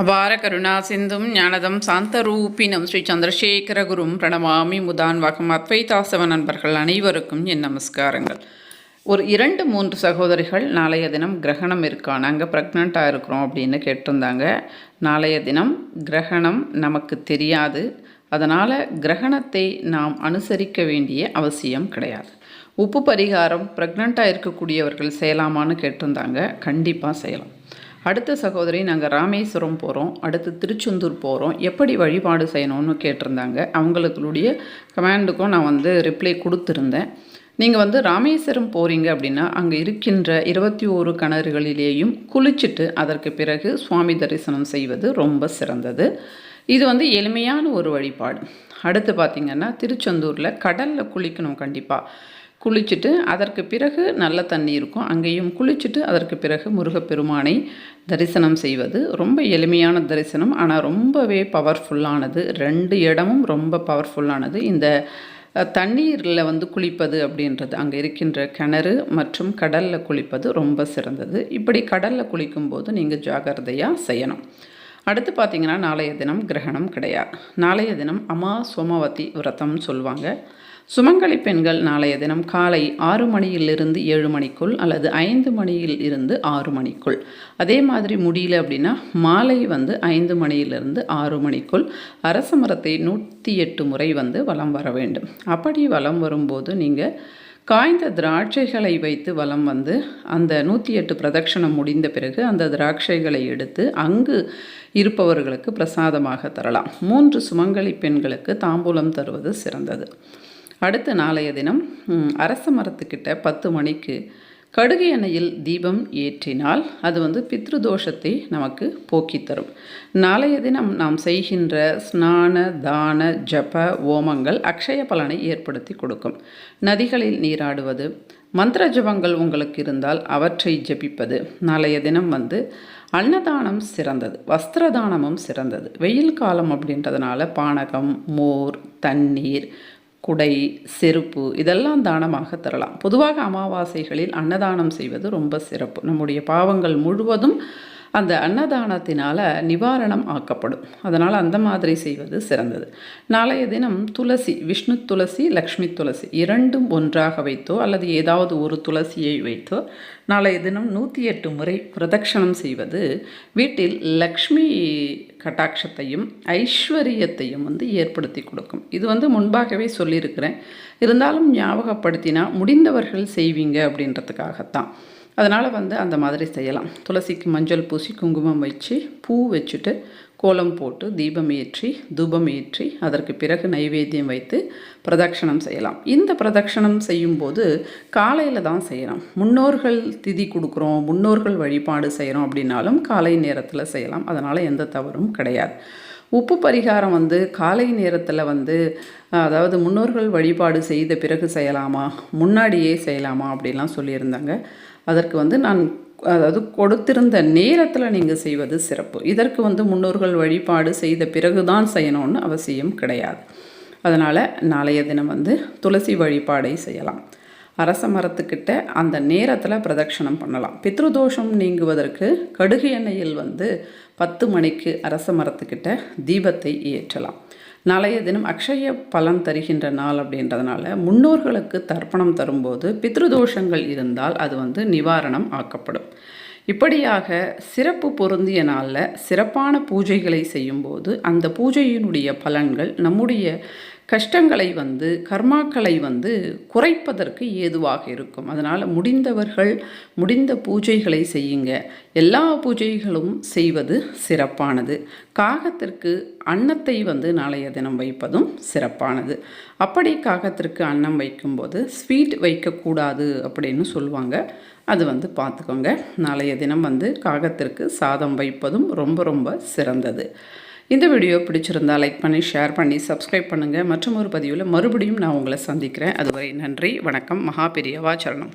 அபார கருணா சிந்தும் ஞானதம் சாந்தரூபினம் ஸ்ரீ சந்திரசேகரகுரும் பிரணமாமி முதான்வகம் அத்வைதாசவ நண்பர்கள் அனைவருக்கும் என் நமஸ்காரங்கள். ஒரு இரண்டு மூன்று சகோதரிகள் நாளைய தினம் கிரகணம் இருக்கா? நாங்கள் ப்ரெக்னெண்ட்டாக இருக்கிறோம் அப்படின்னு கேட்டிருந்தாங்க. நாளைய தினம் கிரகணம் நமக்கு தெரியாது. அதனால் கிரகணத்தை நாம் அனுசரிக்க வேண்டிய அவசியம் கிடையாது. உப்பு பரிகாரம் ப்ரெக்னெண்ட்டாக இருக்கக்கூடியவர்கள் செய்யலாமான்னு கேட்டிருந்தாங்க. கண்டிப்பாக செய்யலாம். அடுத்த சகோதரி நாங்கள் ராமேஸ்வரம் போகிறோம் அடுத்து திருச்செந்தூர் போகிறோம் எப்படி வழிபாடு செய்யணும்னு கேட்டிருந்தாங்க. அவங்களுடைய கமாண்டுக்கும் நான் வந்து ரிப்ளை கொடுத்துருந்தேன். நீங்கள் வந்து ராமேஸ்வரம் போகிறீங்க அப்படின்னா அங்கே இருக்கின்ற இருபத்தி ஓரு கிணறுகளிலேயும் குளிச்சுட்டு அதற்கு பிறகு சுவாமி தரிசனம் செய்வது ரொம்ப சிறந்தது. இது வந்து எளிமையான ஒரு வழிபாடு. அடுத்து பார்த்திங்கன்னா திருச்செந்தூரில் கடலில் குளிக்கணும் கண்டிப்பாக குளிச்சுட்டு அதற்கு பிறகு நல்ல தண்ணி இருக்கும். அங்கேயும் குளிச்சுட்டு அதற்கு பிறகு முருகப்பெருமானை தரிசனம் செய்வது ரொம்ப எளிமையான தரிசனம். ஆனால் ரொம்பவே பவர்ஃபுல்லானது ரெண்டு இடமும் ரொம்ப பவர்ஃபுல்லானது இந்த தண்ணீரில் வந்து குளிப்பது அப்படின்றது அங்கே இருக்கின்ற கிணறு மற்றும் கடலில் குளிப்பது ரொம்ப சிறந்தது. இப்படி கடலில் குளிக்கும்போது நீங்கள் ஜாகிரதையாக செய்யணும். அடுத்து பார்த்திங்கன்னா நாளைய தினம் கிரகணம் கிடையாது. நாளைய தினம் அமா சோமவதி விரதம்னு சொல்லுவாங்க. சுமங்கலி பெண்கள் நாளைய தினம் காலை ஆறு மணியிலிருந்து ஏழு மணிக்குள் அல்லது ஐந்து மணியில் இருந்து ஆறு மணிக்குள். அதே மாதிரி முடியல அப்படின்னா மாலை வந்து ஐந்து மணியிலிருந்து ஆறு மணிக்குள் அரச மரத்தை நூற்றி எட்டு முறை வந்து வலம் வர வேண்டும். அப்படி வலம் வரும்போது நீங்கள் காய்ந்த திராட்சைகளை வைத்து வலம் வந்து அந்த நூற்றி எட்டு பிரதட்சணம் முடிந்த பிறகு அந்த திராட்சைகளை எடுத்து அங்கு இருப்பவர்களுக்கு பிரசாதமாக தரலாம். மூன்று சுமங்கலி பெண்களுக்கு தாம்பூலம் தருவது சிறந்தது. அடுத்த நாளைய தினம் அரச மரத்துக்கிட்ட பத்து மணிக்கு கடுகு எண்ணெயில் தீபம் ஏற்றினால் அது வந்து பித்ருதோஷத்தை நமக்கு போக்கி தரும். நாளைய தினம் நாம் செய்கின்ற ஸ்நான தான ஜப ஓமங்கள் அக்ஷய பலனை ஏற்படுத்தி கொடுக்கும். நதிகளில் நீராடுவது மந்திர ஜபங்கள் உங்களுக்கு இருந்தால் அவற்றை ஜபிப்பது. நாளைய தினம் வந்து அன்னதானம் சிறந்தது வஸ்திரதானமும் சிறந்தது. வெயில் காலம் அப்படின்றதுனால பானகம் மோர் தண்ணீர் குடை செருப்பு இதெல்லாம் தானமாக தரலாம். பொதுவாக அமாவாசைகளில் அன்னதானம் செய்வது ரொம்ப சிறப்பு. நம்முடைய பாவங்கள் முழுவதும் அந்த அன்னதானத்தினால் நிவாரணம் ஆக்கப்படும். அதனால் அந்த மாதிரி செய்வது சிறந்தது. நாளைய தினம் துளசி விஷ்ணு துளசி லக்ஷ்மி துளசி இரண்டும் ஒன்றாக வைத்தோ அல்லது ஏதாவது ஒரு துளசியை வைத்தோ நாளைய தினம் நூற்றி எட்டு முறை பிரதட்சணம் செய்வது வீட்டில் லக்ஷ்மி கட்டாட்சத்தையும் ஐஸ்வர்யத்தையும் வந்து ஏற்படுத்தி கொடுக்கும். இது வந்து முன்பாகவே சொல்லியிருக்கிறேன். இருந்தாலும் ஞாபகப்படுத்தினா முடிந்தவர்கள் செய்வீங்க அப்படின்றதுக்காகத்தான். அதனால் வந்து அந்த மாதிரி செய்யலாம். துளசிக்கு மஞ்சள் பூசி குங்குமம் வச்சு பூ வச்சுட்டு கோலம் போட்டு தீபம் ஏற்றி தூபம் ஏற்றி அதற்கு பிறகு நைவேத்தியம் வைத்து பிரதட்சணம் செய்யலாம். இந்த பிரதட்சணம் செய்யும்போது காலையில் தான் செய்யலாம். முன்னோர்கள் திதி கொடுக்குறோம் முன்னோர்கள் வழிபாடு செய்கிறோம் அப்படின்னாலும் காலை நேரத்தில் செய்யலாம். அதனால் எந்த தவறும் கிடையாது. உப்பு பரிகாரம் வந்து காலை நேரத்தில் வந்து அதாவது முன்னோர்கள் வழிபாடு செய்த பிறகு செய்யலாமா முன்னாடியே செய்யலாமா அப்படின்லாம் சொல்லியிருந்தாங்க. அதற்கு வந்து நான் அதாவது கொடுத்திருந்த நேரத்தில் நீங்கள் செய்வது சிறப்பு. இதற்கு வந்து முன்னோர்கள் வழிபாடு செய்த பிறகு தான் செய்யணும்னு அவசியம் கிடையாது. அதனால் நாளைய தினம் வந்து துளசி வழிபாடை செய்யலாம். அரச மரத்துக்கிட்ட அந்த நேரத்தில் பிரதட்சணம் பண்ணலாம். பித்ருதோஷம் நீங்குவதற்கு கடுகு எண்ணெயில் வந்து பத்து மணிக்கு அரச மரத்துக்கிட்ட தீபத்தை ஏற்றலாம். நாளைய தினம் அக்ஷய பலன் தருகின்ற நாள் அப்படின்றதுனால முன்னோர்களுக்கு தர்ப்பணம் தரும்போது பித்ருதோஷங்கள் இருந்தால் அது வந்து நிவாரணம் ஆக்கப்படும். இப்படியாக சிறப்பு பொருந்திய நாளில் சிறப்பான பூஜைகளை செய்யும்போது அந்த பூஜையினுடைய பலன்கள் நம்முடைய கஷ்டங்களை வந்து கர்மாக்களை வந்து குறைப்பதற்கு ஏதுவாக இருக்கும். அதனால் முடிந்தவர்கள் முடிந்த பூஜைகளை செய்யுங்க. எல்லா பூஜைகளும் செய்வது சிறப்பானது. காகத்திற்கு அன்னத்தை வந்து நாளைய தினம் வைப்பதும் சிறப்பானது. அப்படி காகத்திற்கு அன்னம் வைக்கும்போது ஸ்வீட் வைக்கக்கூடாது அப்படின்னு சொல்லுவாங்க. அது வந்து பார்த்துக்கோங்க. நாளைய தினம் வந்து காகத்திற்கு சாதம் வைப்பதும் ரொம்ப ரொம்ப சிறந்தது. இந்த வீடியோ பிடிச்சிருந்தால் லைக் பண்ணி ஷேர் பண்ணி சப்ஸ்கிரைப் பண்ணுங்கள் மற்றும் ஒரு பதிவில் மறுபடியும் நான் உங்களை சந்திக்கிறேன். அதுவரை நன்றி வணக்கம் மகா பெரியவா சரணம்.